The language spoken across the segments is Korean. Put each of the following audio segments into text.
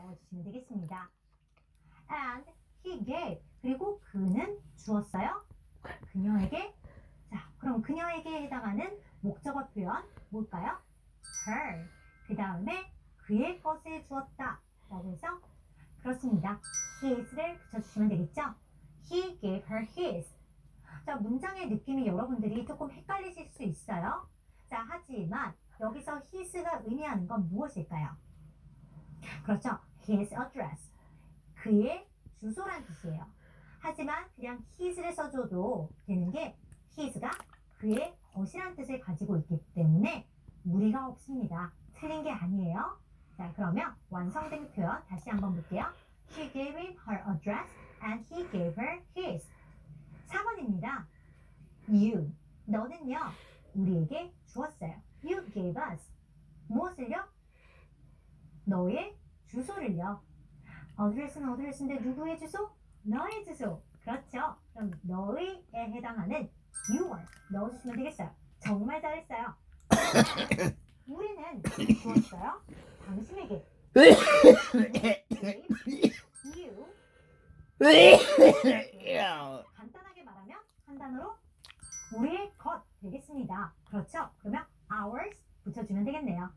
넣어주시면 되겠습니다. And he gave. 그리고 그는 주었어요. 그녀에게. 자, 그럼 그녀에게 해당하는 목적어 표현 뭘까요? her. 그 다음에 그의 것을 주었다. 라고 해서 그렇습니다. his를 붙여주시면 되겠죠? He gave her his. 자, 문장의 느낌이 여러분들이 조금 헷갈리실 수 있어요. 자, 하지만 여기서 his가 의미하는 건 무엇일까요? 그렇죠. His address. 그의 주소란 뜻이에요. 하지만 그냥 his를 써줘도 되는 게 his가 그의 것이란 뜻을 가지고 있기 때문에 무리가 없습니다. 틀린 게 아니에요. 자, 그러면 완성된 표현 다시 한번 볼게요. She gave him her address and he gave her his. 4번입니다. You. 너는요, 우리에게 주었어요. You gave us. 무엇을요? 너의 주소를요. 어드레스는 어드레스인데 누구의 주소? 너의 주소. 그렇죠. 그럼 너의에 해당하는 your 넣어주시면 되겠어요. 정말 잘했어요. 우리는 주었어요. 당신에게. you. 간단하게 말하면 한 단어로 우리의 것 되겠습니다. 그렇죠? 그러면 ours 붙여주면 되겠네요.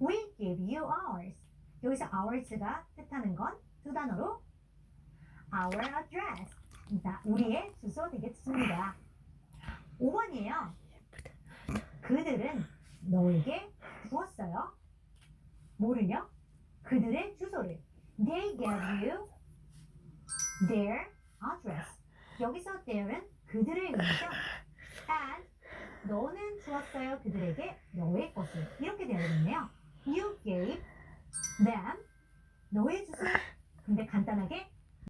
We give you ours. 여기서 ours가 뜻하는 건 두 단어로 our address. 자, 우리의 주소 되겠습니다. 5번이에요. 그들은 너에게 주었어요. 뭐를요? 그들의 주소를. They gave you their address. 여기서 there은 그들의 의미죠. And 너는 주었어요 그들에게 너의 것을 이렇게 되어 있네요. You gave them 너의 주소. 근데 간단하게